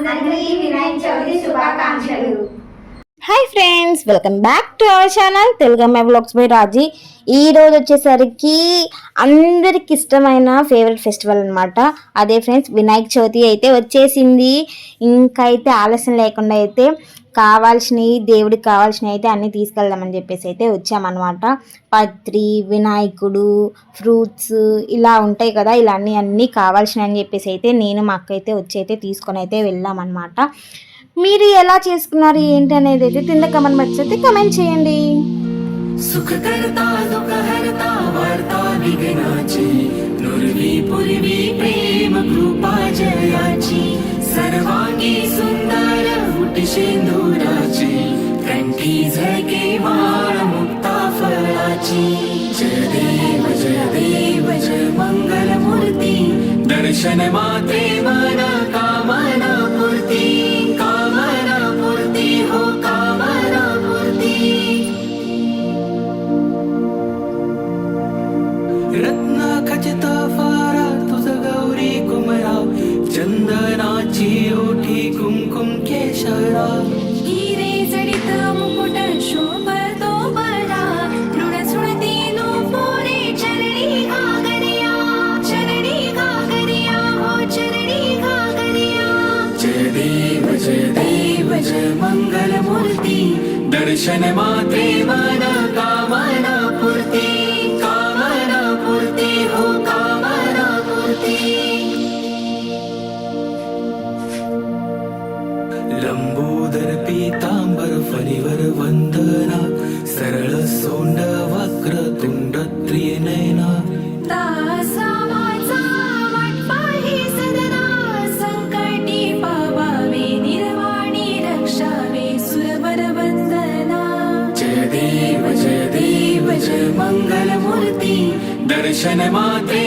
అందరికీ వినాయక చవితి శుభాకాంక్షలు. Hi friends welcome back to our channel. Telugu అమ్మాయి బ్లాగ్స్ బై రాజీ. ఈ రోజు వచ్చేసరికి అందరికి ఇష్టమైన ఫేవరెట్ ఫెస్టివల్ అనమాట అదే ఫ్రెండ్స్ వినాయక చవితి అయితే వచ్చేసింది. ఇంకైతే అయితే ఆలస్యం లేకుండా అయితే కావాల్సినవి దేవుడికి కావాల్సినవి అయితే అన్నీ తీసుకెళ్దామని చెప్పేసి అయితే వచ్చామన్నమాట. పత్రి వినాయకుడు ఫ్రూట్స్ ఇలా ఉంటాయి కదా ఇలా అన్నీ అన్నీ కావాల్సినవి అని చెప్పేసి అయితే నేను మా అక్క అయితే వచ్చి అయితే తీసుకొని అయితే వెళ్ళామన్నమాట. మీరు ఎలా చేసుకున్నారు ఏంటి అనేది అయితే కింద కమెంట్ బాక్స్ అయితే కమెంట్ చేయండి. సుందర कोटी सिंधुराची कंठी झळके माळ मुक्ता फळाची. जय देव जय देव जय मंगल मूर्ती दर्शन माते मना कामना पूर्ती. दर्शन मात्रे मन कामना पूर्ती कामना पूर्ती हो कामना पूर्ती लंबोदर पीतांबर फणीवर वंदना सरळ सोंड वक्र तुंड त्रिनयना ಕ್ಷಣ ಮಾತ್ರ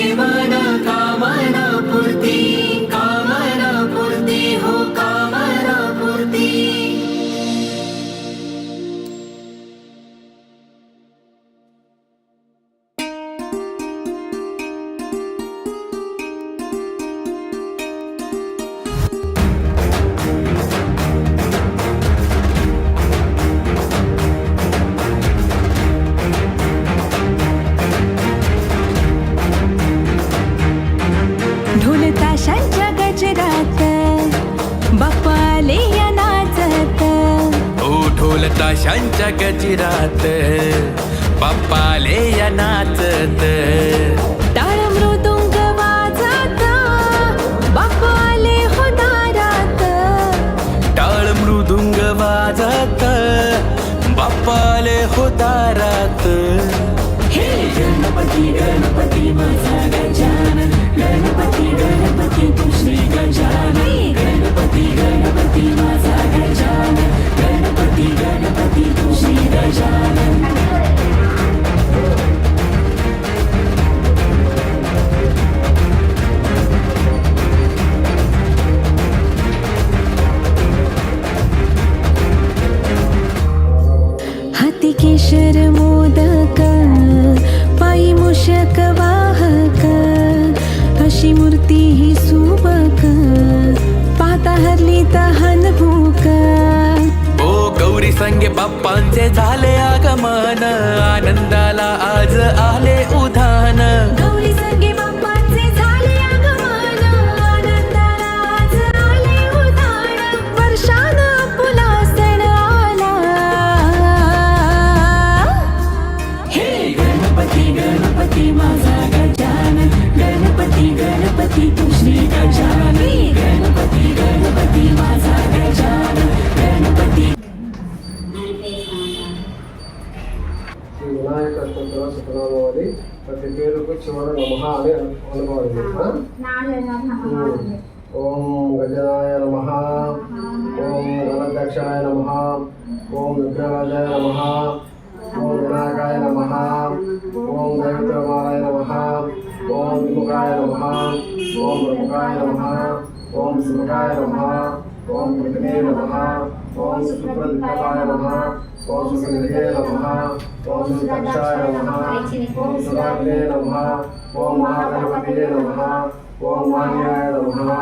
गजिरात बाप्पाले या नाचत. टाळ मृदुंग वाजत बाप्पाले हो दारात टाळ मृदुंग वाजत बाप्पाले हो दारात हे गणपती गणपती माझा. చివర నమ అని అనుకోవాలి? ఓం గజనాయ నమ. ఓం గణధ్యక్షాయ నమ. ఓం విఘ్నరాజాయ నమ. ఓం వినాయకాయ నమ. ఓం దైవతమాలాయ నమ. ఓం విముఖాయ నమ. ఓం ప్రముఖాయ నమ. ఓం శివకాయ నమ. ॐ विघ्ने नमः ॐ सुप्रतिपदाय नमः ॐ सुगन्धे नमः ॐ सुदक्षाय नमः ॐ सुराग्ने नमः ॐ महागणपतये नमः ॐ मान्याय नमः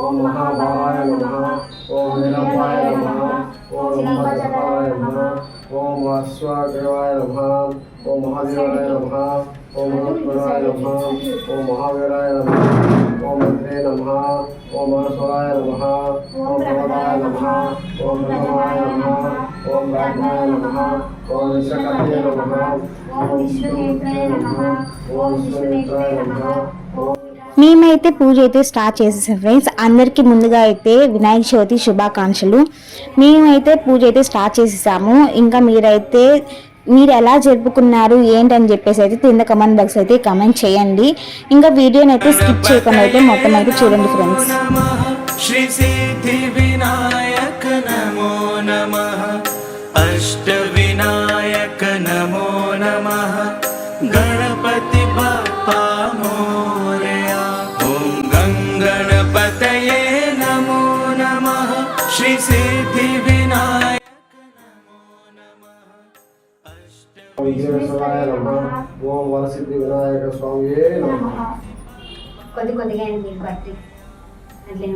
ॐ महाभावाय नमः ॐ निलम्बाय नमः ॐ महाजपाय नमः ॐ वास्वाग्रवाय नमः ॐ महादेवाय नमः ओम मनोत्पराय नमः ओम महावीराय नमः ओम मंत्रे नमः ओम मनस्वराय नमः ఓం భగవాయ నమ ఓం బ్రహ్మాయ నమ ఓం విశ్వకర్య నమ ఓం విష్ణునేత్రాయ నమః ఓం విష్ణునేత్రాయ నమః మేమైతే పూజ అయితే స్టార్ట్ చేసేసాం ఫ్రెండ్స్. అందరికీ ముందుగా అయితే వినాయక చవితి శుభాకాంక్షలు. మేమైతే పూజ అయితే స్టార్ట్ చేసేసాము. ఇంకా మీరైతే మీరు ఎలా జరుపుకున్నారు ఏంటని చెప్పేసి అయితే కింద కమెంట్ బాక్స్ అయితే కమెంట్ చేయండి. ఇంకా వీడియోని అయితే స్కిప్ చేయకుండా అయితే మొత్తం అయితే చూడండి ఫ్రెండ్స్. వరసిద్ధి వినాయక స్వామియే నమ. కొద్ది కొద్దిగా నీకు బట్టి అట్లే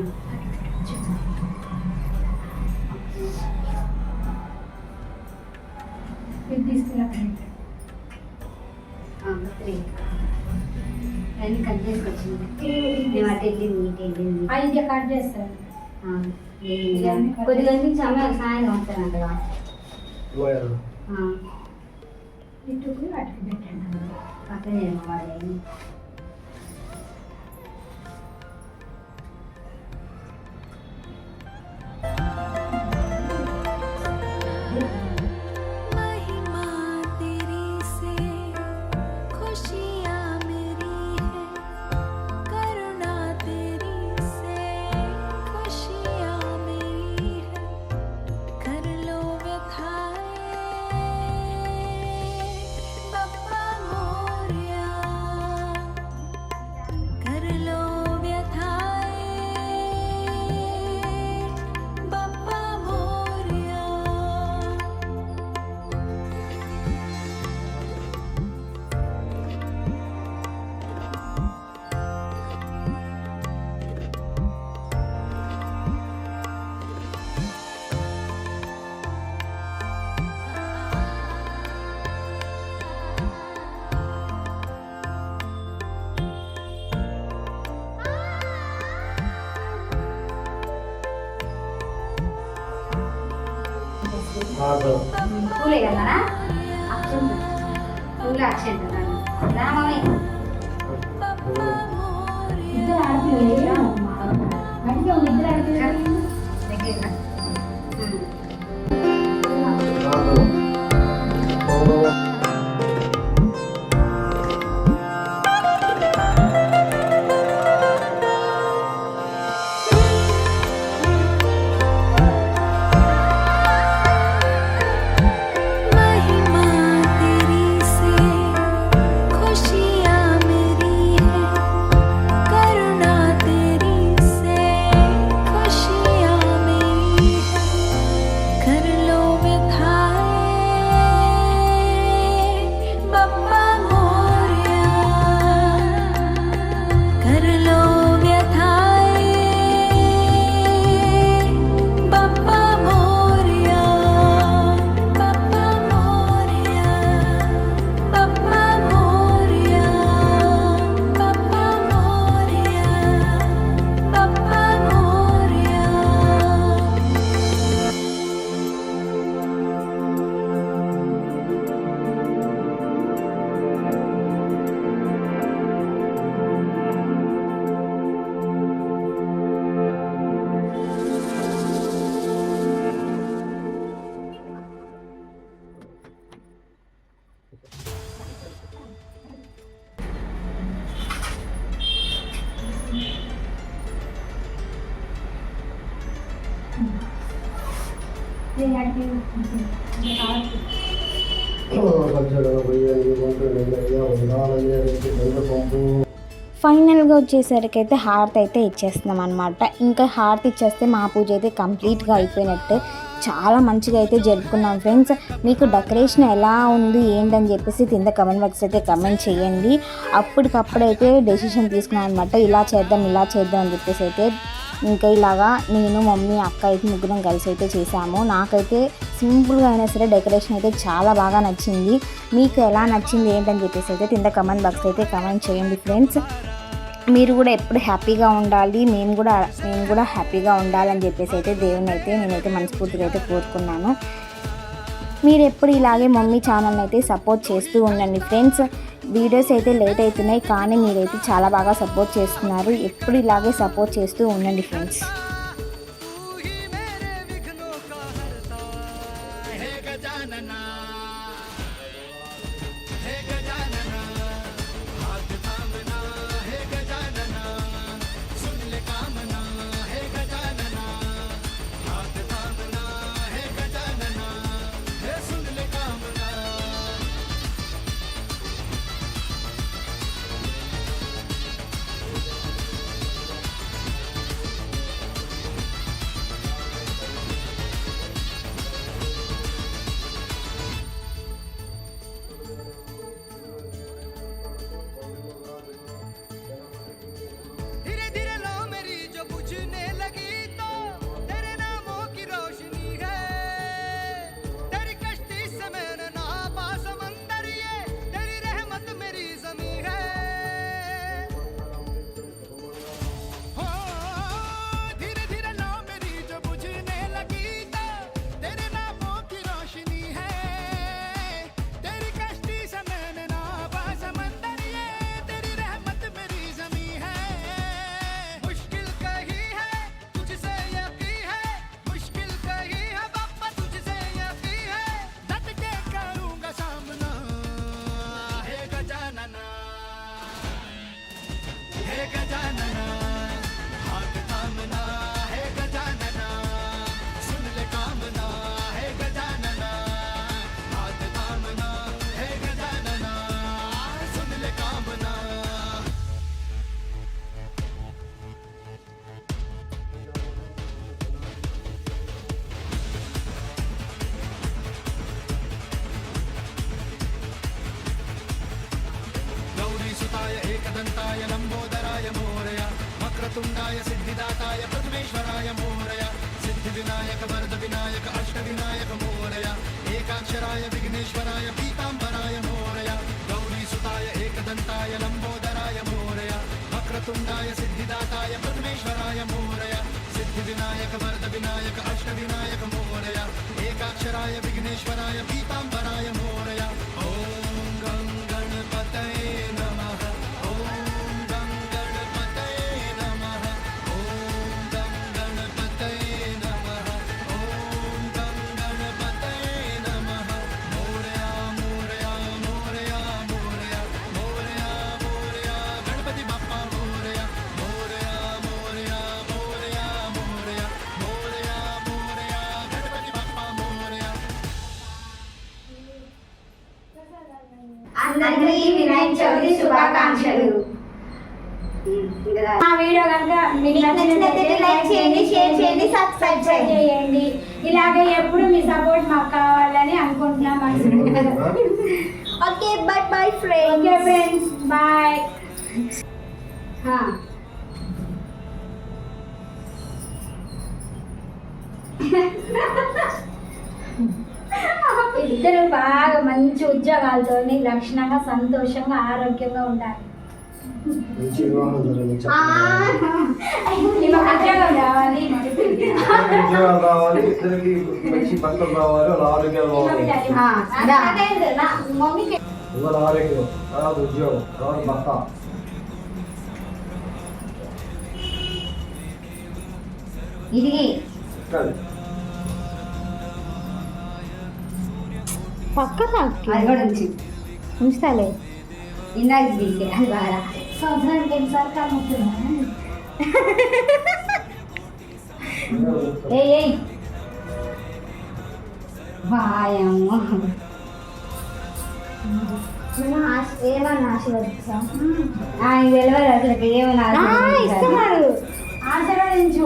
కట్ చేసుకొచ్చింది. మేము అటు వెళ్ళింది ఇటు వెళ్ళింది. అయితే కట్ చేస్తాను. కొద్దిగా నుంచి అమ్మాయి సాయంత్రం వస్తానంటగా. లోయర్ ఇటుకు అటుకు పెట్టండి పక్కనే వాడే ఫైనల్గా వచ్చేసరికి అయితే హారతి అయితే ఇచ్చేస్తున్నాం అనమాట ఇంకా హారతి ఇచ్చేస్తే మా పూజ అయితే కంప్లీట్గా అయిపోయినట్టు. చాలా మంచిగా అయితే జరుపుకున్నాం ఫ్రెండ్స్. మీకు డెకరేషన్ ఎలా ఉంది ఏంటని చెప్పేసి కింద కమెంట్ బాక్స్ అయితే కమెంట్ చేయండి. అప్పటికప్పుడైతే డెసిషన్ తీసుకున్నాను అనమాట ఇలా చేద్దాం ఇలా చేద్దాం అని చెప్పేసి అయితే ఇంకా ఇలాగా నేను మమ్మీ అక్క అయితే ముగ్గురం కలిసి అయితే చేశాము నాకైతే సింపుల్గా అయినా సరే డెకరేషన్ అయితే చాలా బాగా నచ్చింది. మీకు ఎలా నచ్చింది ఏంటని చెప్పేసి అయితే కింద కమెంట్ బాక్స్ అయితే కమెంట్ చేయండి ఫ్రెండ్స్. మీరు కూడా ఎప్పుడు హ్యాపీగా ఉండాలి మేము కూడా మేము కూడా హ్యాపీగా ఉండాలని చెప్పేసి అయితే దేవుని అయితే నేనైతే మనస్ఫూర్తిగా అయితే కోరుకున్నాను. మీరు ఎప్పుడు ఇలాగే మమ్మీ ఛానల్ని అయితే సపోర్ట్ చేస్తూ ఉండండి. ఫ్రెండ్స్ వీడియోస్ అయితే లేట్ అవుతున్నాయి కానీ మీరైతే చాలా బాగా సపోర్ట్ చేస్తున్నారు. ఎప్పుడు ఇలాగే సపోర్ట్ చేస్తూ ఉండండి ఫ్రెండ్స్. एकदन्ताय लम्बोदराय मोरय, वक्रतुण्डाय सिद्धिदाताय प्रथमेश्वराय मोरय सिद्धिविनायक वरदविनायक अष्टविनायक मोरय एकाक्षराय विघ्नेश्वराय पीताम्बराय मोरय, गौरीसुताय एकदन्ताय लम्बोदराय मोरय, वक्रतुण्डाय सिद्धिदाताय प्रथमेश्वराय मोरय सिद्धिविनायक वरदविनायक अष्टविनायक मोरय एकाक्षराय विघ्नेश्वराय पीताम्बराय मोरय అందరికీ వినాయక చవితి శుభాకాంక్షలు. మా వీడియో కనుక మీకు నచ్చినట్లయితే లైక్ చేయండి షేర్ చేయండి సబ్స్క్రైబ్ చేయండి. ఇలాగే ఎప్పుడు మీ సపోర్ట్ మాకు కావాలని అనుకుంటున్నాం. Okay bye bye friends okay friends bye మంచి ఉద్యోగాలతో లక్షణంగా సంతోషంగా ఆరోగ్యంగా ఉండాలి. ఉద్యోగం కావాలి ఉద్యోగాలు రావాలి ఇద్దరికి మంచి భర్తలు రావాలి వాళ్ళ ఆరోగ్యాలు బాగుంది మమ్మీకి. వాళ్ళ ఆరోగ్యం? తర్వాత ఉద్యోగం? తర్వాత భర్త? ఇది పక్కన అది కూడా ఉంచి ఉంచుతాలే. ఇందాక తీసే అది బాగా సంవత్సరానికి ఎన్నిసార్లు కలుగుతున్నా ఏయ్ ఏయ్. వాయమ్మ. ఆశ- ఏమన్నా ఆశీర్వదిస్తాం ఆయన తెలియదు అసలు ఏమన్నా ఆ, ఇస్తున్నాడు ఆశీర్వదించు.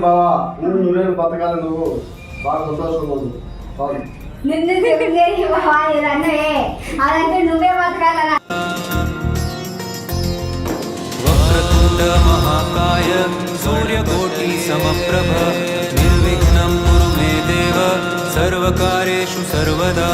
బావా. నువ్వు బతకాలి నువ్వు. బాగా సంతోషంగా ఉంది. చాలు నిన్ను చెప్పింది బావా ఇలానే అదంటే నువ్వే బతకాలన్నా వక్రతుండ మహాకాయ సూర్యకోటి సమప్రభ నిర్విఘ్నం కురు మే దేవ సర్వకార్యేషు సర్వదా